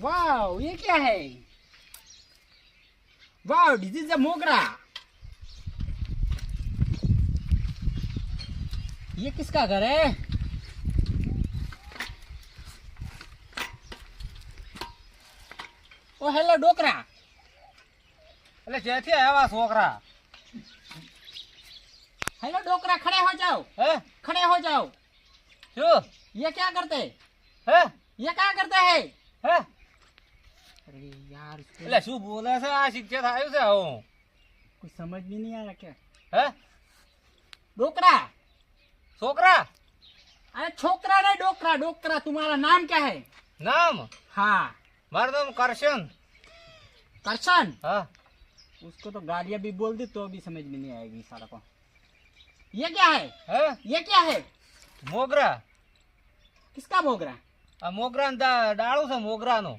वाह ये क्या है वाह दिस इज अ मोगरा ये किसका घर है ओ हेलो डोकरा એટલે જ્યાંથી આવ્યા છોકરા हेलो डोकरा खड़े हो जाओ હે खड़े हो जाओ શું ये क्या करते હે ये क्या करते हैं હે अरे यार इसको એટલે શું બોલે છે આ શિક્ષિત આવ્યું છે હું कुछ समझ में नहीं आया क्या હે डोकरा છોકરા अरे छोकरा नहीं डोकरा डोकरा तुम्हारा नाम क्या है નામ हाँ મારું નામ કરશન करशन હા उसको तो गालियां भी बोल दी तो भी समझ में नहीं आएगी सारा को ये क्या है હે ये क्या है મોગરા किसका मोगरा આ મોગરા ડાળું છે મોગરાનું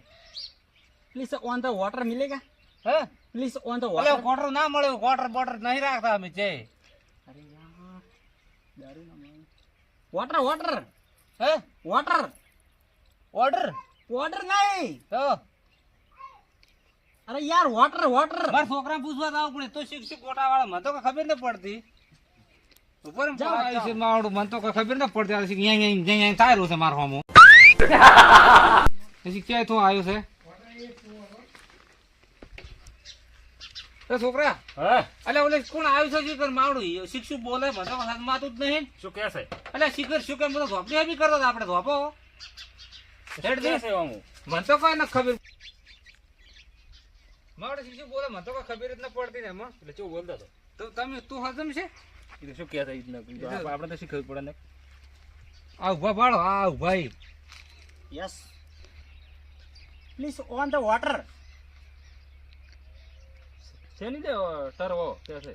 પ્લીઝ ઓન ધ વોટર મિલેગા હે please on the water water ના મળે વોટર બોટર નહીં રાખતા અમે જે અરે યાર દારૂ ના મળે વોટર વોટર હે વોટર ઓર્ડર ઓર્ડર નહીં તો અરે યાર વોટર વોટર મારા છોકરા પૂછવા આવું પડે તો શિક્ષક ગોટા વાળા મને તો ખબર ન પડતી ઉપર આવી છે માવડું મને તો ખબર ન પડતી આ અહીંયા અહીંયા અહીંયા થાય રહ્યું છે મારો હમો શિક્ષક ક્યાંય તું આવ્યો છે એ છોકરા હા? ઓલે કોણ આવ્યું છે શિખર? માવડું. શિક્ષુ બોલે મને વખત માતું જ નહીં. શું કે છે? એટલે શિખર શું કેમ બધો ધોપડી હેબી કરતો આપણે ધોપો. હેડ દે. છે હું મને તો કોઈ ન ખબર. માવડે શિક્ષુ બોલે મને તો કોઈ ખબર જ ન પડતી ને એમાં. એટલે શું બોલતો હતો? તો તમે તું હજમ છે? એટલે શું કે છે? આપણે તો શીખવું પડે ને. આ ઊભા બાળો આ ભાઈ yes please on the water છે નહીં તે ટરવો કે છે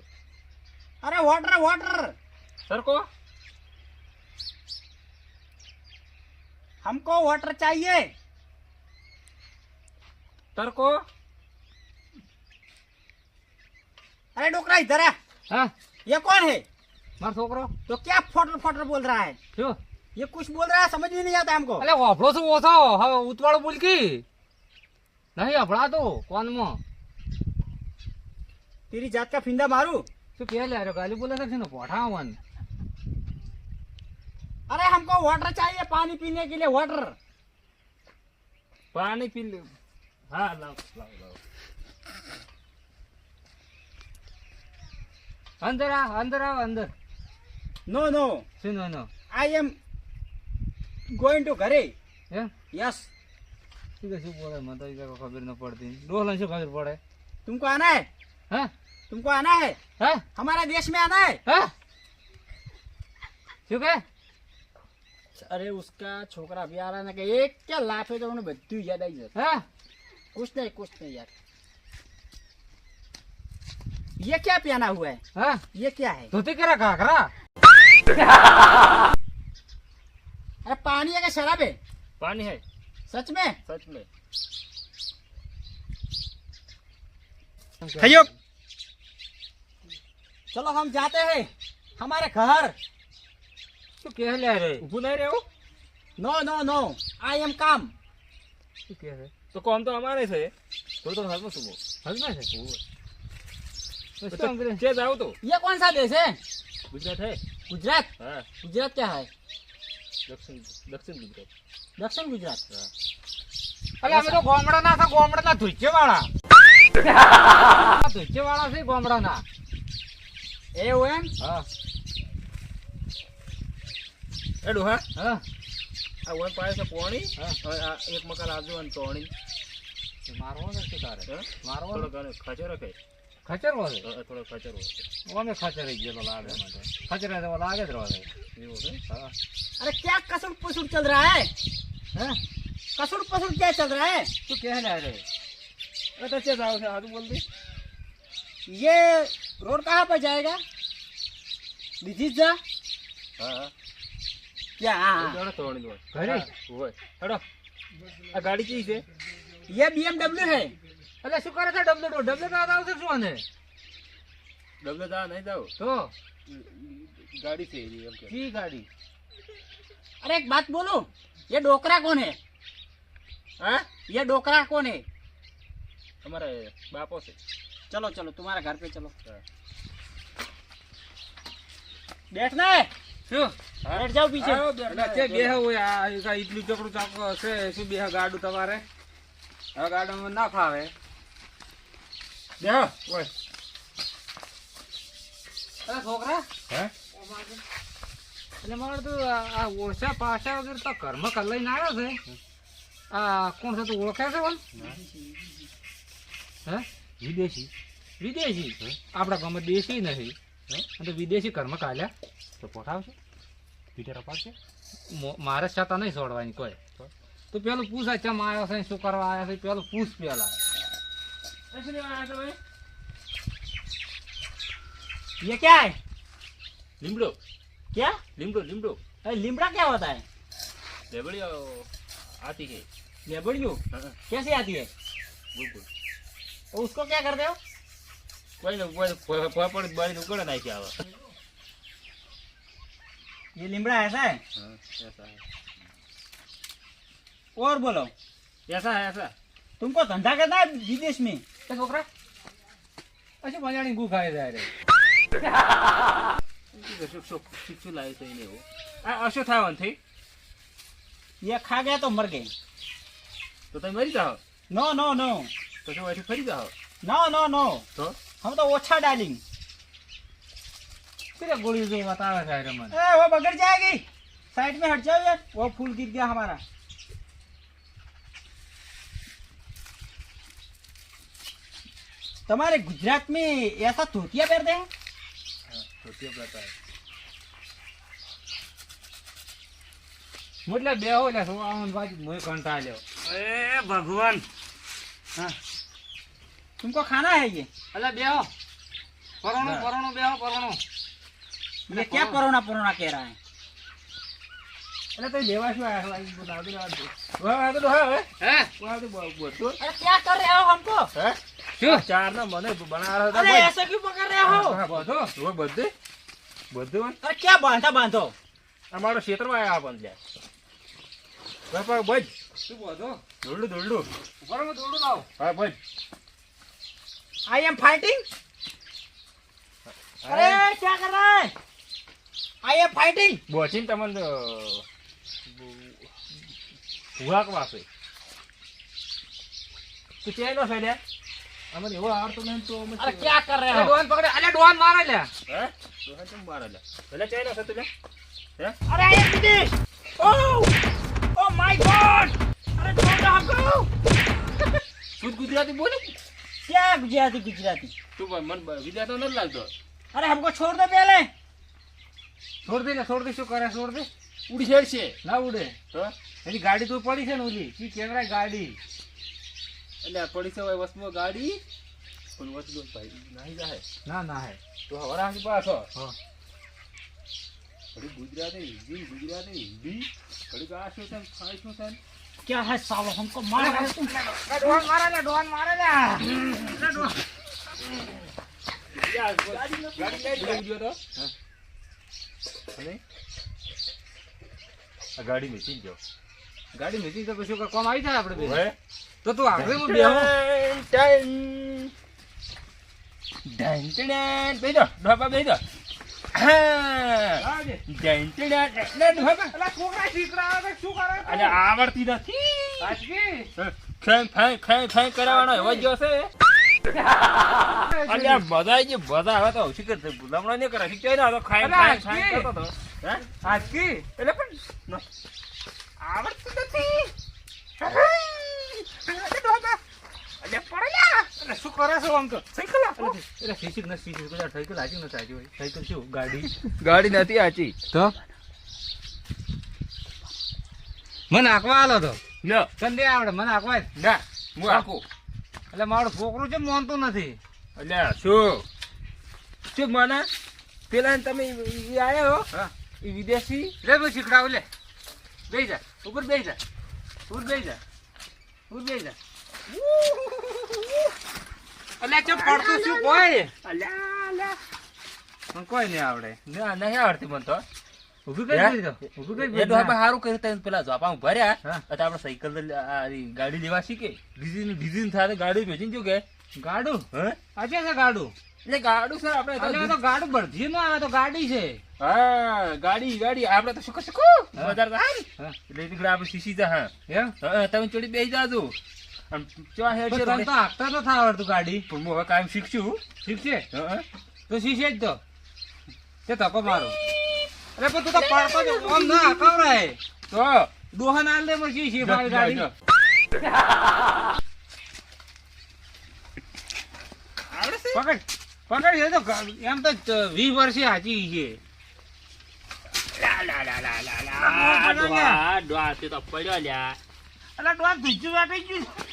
अरे वाटर वाटर સરકો हमको वाटर चाहिए તરકો अरे डोकरा इधर है હા ये कौन है મારો છોકરો तो क्या फोटर फोटर बोल रहा है શું ये कुछ बोल रहा है समझ में नहीं आता हमको અલે વાફળો છું ઓછો હવે ઉતવાળો બોલકી નહીં અભળાતો કોનમાં तेरी जात का फिंदा मारू શું કે લે ગાલી બોલે છે ને પોઠા આવવાનું अरे हमको वाटर चाहिए पानी पीने के लिए वाटर પાણી પી લે હા લાવ લાવ લાવ અંદર આ અંદર આવ અંદર नो नो શું no no I am going to घरे એમ यस શું કે શું બોલે મને તો ઈ કાંઈ ખબર ન પડતી ડોહલા શું ખબર પડે तुमको आना है હા तुमको आना है હા हमारा देश में आना है હા શું કે अरे उसका छोकरा भी आ रहा ना कि एक क्या लाफे तो उन्हें बद्दू याद आई जाए હા कुछ नहीं कुछ नहीं यार ये क्या पहना हुआ है હા ये क्या है ધોતી કરા ઘાઘરા अरे पानी है क्या शराब है પાણી હે सच में સચ મેં खयो चलो हम जाते हैं हमारे घर શું કે લે રે ઊભું નહીં રહેવું no no no I am काम શું કે છે તો કોમ તો અમારે છે થોડું તો હાલમાં શું બોલ હજમાં છે તો શું અંગ્રેજ? જે જાવ તો ये कौन सा देश है ગુજરાત હે गुजरात હા गुजरात क्या है દક્ષિણ દક્ષિણ ગુજરાત दक्षिण गुजरात અલે અમે તો ગોમડાના છે ગોમડાના ધુચ્ચે વાળા ધોચે વાળા છે ગોમડાના. એવું એમ? હા. એ ડોહા હા. આ ઓય પાય છે પોણી. હા. એક મકાન આવજો અને તોણી. મારવો નથી તારે? મારવો થોડો ખચેરો કઈ. ખચરવો છે? થોડો ખચરવો છે. ઓમે ખચરી ગયેલો લાગે. મને ખચરે તો લાગે જ રહે. એવું છે? હા. અરે ક્યાં કસુર પસુર ચલ રહા હે? હે? કસુર ક્યાં ચલ રહા તું કહે એ તો જે જાવ છે હાથું બોલ દે ये रोड कहाँ पर जाएगा दिजीजा હા હા क्या हाँ, हाँ। જાણે તોણી દો ઘરે? હોય હેડો આ ગાડી કઈ છે ये बीएमडब्ल्यू है એટલે શું કરે છે ડબલ ડબલ ડબલ કાં આવશે શું આને ડબલે દા નહીં જાવ તો ગાડી છે એની એમ કે કી ગાડી अरे एक बात बोलो ये डोकरा कौन है હા ये डोकरा कौन है તમારે બાપો છે. ચલો ચલો તમારા ઘર પે ચલો. બેઠ ને. શું? બેઠ જાવ પીછે. એટલે બે હોય આ ઇડલી ચકડું ચાકો છે શું બે ગાડું તમારે? હવે ગાડું ના ફાવે. બે ઓય. છોકરા. એટલે મારે તો આ ઓછા પાછા વગર તો કર્મ કર લઈને આવ્યો છે. આ કોણ છે તું ઓળખે છે હે વિદેશી વિદેશી આપણા ગામમાં દેશી નથી હે? અને તો વિદેશી ઘરમાં કાઢ્યા તો પોઠાવશે પીટર અપાડશે મો- મારે છતાં નહીં છોડવાની કોઈ તો પેલું પૂછ આ ચમ આવ્યો છે શું કરવા આવ્યા છે પેલું પૂછ પેલા ये क्या है લીમડો क्या લીમડો લીમડો अरे लिमड़ा क्या होता है લેબડી આતી છે लेबड़ियो હા कैसे आती है બિલકુલ और उसको क्या करते हो कोई नहीं पापड़ नहीं क्या ये लिमड़ा ऐसा है ऐसा है और बोलो ऐसा है ऐसा तुमको धंधा करना है विदेश में क्या छोकरा अच्छा मजाणी गु खाए जा रहे शिक्षु लाए हो अशो था वन थी ये खा गया तो मर गए तो तुम मरी जाओ नो नो नो તો તમે અહીંથી ફરી જાઓ नो नो नो તો हम तो ओछा डालेंगे કેરે ગોળી જો બતાવે છે રે મને ए, वो बगड़ जाएगी साइड में हट जाओ यार वो फूल गिर गया हमारा तुम्हारे गुजरात में ऐसा धोतिया पहनते हैं તો તે બતાવે એટલે બેહો એટલે શું આવું બાજુ મોય કંટાળ્યો એ ભગવાન तुमको खाना है ये એટલે બેહો પરોણું ના. પરોણું બેહો પરોણું ये क्या परोना परोना कह रहा है એટલે તો લેવા શું આયા છો? આ બધું આગળ આવજો. વાહ તો હા હે હે વાહ તો બધું अरे क्या कर रहे हो हमको હે શું ચાર ના મને બનાવવા હતા अरे ભાઈ. ऐसे क्यों पकड़ रहे हो હા, બધું હવે બધું બધું अरे क्या बांधा बांधो અમારો ક્ષેત્રમાં આવ્યા પણ લ્યા બાપા બજ શું બોધો દોડલું દોડલું ઉપર હું દોડું લાવ હા બજ आई एम फाइटिंग अरे क्या कर रहा है आई एम फाइटिंग બોચીને તમને હુવાક વાપે તું ચેનો છે લ્યા અમને એવો આવડતો નહીં તો અમે अरे क्या कर रहे અલે हो ડોન પકડે અલે ડોન મારે લે હે તો હે કેમ મારે લ્યા પેલા ચેનો છે તું લ્યા હે अरे आई एम विदेश ओह ओह माय गॉड अरे छोड़ो हमको તું જ ગુજરાતી બોલે ક્યાં ગુજરાતી ગુજરાતી? તું ભાઈ મને વિદ્યા તો નથી લાગતો. અરે હમકો છોડ દો પહેલે છોડ દે ને છોડ દે શું કરે છોડ દે? ઉડી શેર છે. ના ઉડે. તો એની ગાડી તો પડી છે ને ઓલી. કી કેવરા ગાડી? એટલે પડી છે ભાઈ વસમો ગાડી. પણ વસમો ભાઈ નહીં જાહે ના ના હે તો હવરા આની પાછો. હા. પડી ગુજરાતી હિન્દી ગુજરાતી હિન્દી. પડી આ શું છે ખાઈ શું છે क्या है सालो हमको मार रहा है तुम ડોન મારે લે ડોન મારે લે ગાડી લઈ ગયો તો અને આ ગાડી મેચી ગયો ગાડી મેચી તો કશું કામ આવી જાય આપણે બે હવે તો તું આગળ હું બેહો ડન ટન બેહી જાઓ, ઢોબા બેહી આવડતી નથી. કરાવવાનો એવો જ જોશે. અલ્યા બધા જે બધા હવે તો ઓછી કરશે ભૂલામણો નહીં કરે. શીખ્યો ને તો ખાઈ ખાઈ. ખાઈ કરતો હતો. આજકી એટલે પણ ન- આવડતું નથી અલે પડ્યા અલા શું કરે છે આમ તો? સાયકલ એટલે એટલે શીશીક ન શીશીક બધા સાયકલ હાચી ન સાચી હોય. સાયકલ શું ગાડી? ગાડી નથી આચી તો? મને આકવા આલો તો? લ્યો તને દે આવડે મને આકવા ના હું આકું એટલે મારું છોકરું છે માનતું નથી. એટલે શું? શું મને? પેલા તમે હા? એ વિદેશી? લે ભાઈ શીખડાવ લે. બેસી જા. ઉપર બેસી જા. ઉપર બેસી જા. ઉપર બેસી જા. અલ્યા ચમ પડતું શું કોઈ. અલ્યા અલ્યા. કોઈ નહીં આવડે. ના નહીં આવડતી મને તો. ઊભી કરી. આપણે સારું કર્યું તને પેલા ભર્યા. આપણે સાયકલ ગાડી લેવા શીખે. ડીઝલ ડીઝલ થાય ગાડી વેચીને શું કે. ગાડું? હે? આજે છે ગાડું? એટલે ગાડું સર આપણે તો અલ્યા, આ તો ગાડું બળધી નો આવે તો ગાડી છે. હા ગાડી ગાડી. આપણે તો શું શું હા. વધારે. એટલે આપણે શીશી જા હા. તમે ચોડી બેસી જાજો. ચા તને તો હાંકતા તો થાય આવડતું ગાડી. પણ હું હવે કાયમ શીખશું. હા. તો શીશે જ તો. તે ધક્કો મારો. અરે પણ તું તો પડતો આમ ના કવરાય તો? દોહન આલ દે પણ શીશી મારી ગાડી. પકડ પકડ એ તો એમ તો વીસ વર્ષે હાચી છે. અલા ડોન ધુચ્ચું વેટાઈ ગયું.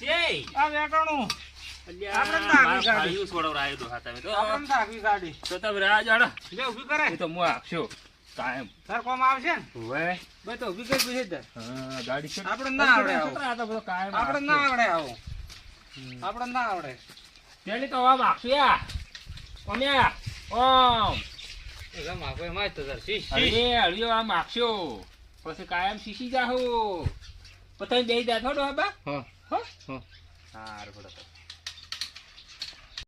જેય. આ વેટાણું અલ્યા, આપણે તો આગળ મારા ગાડી. ભાઈઓ છોડવરાયો ડોહા તમે તો. આપણને તો આખી ગાડી તો તમે રાહ જોડો. લે ઊભી કરે તો હું આપશો કાયમ તાર કોમ આવશે ને હવે ભાઈ તો ઊભી કરી બીજે જ દે. હા, ગાડી છે આપણે ના આવડે આવું. છોકરા, આ તો બધો કાયમ આપણે ના આપશો. આવડે આવું આપણે ના આવડે પેલી તો આમ આપશો યા. ઓમ્યા. ઓમ. એ ગમ આપે એમાં તો તાર શીશ શીશ હળિયો પછી કાયમ શીશી જાહો પછી બે જાત થોડો ડોહા બા હા હો? હા સારું.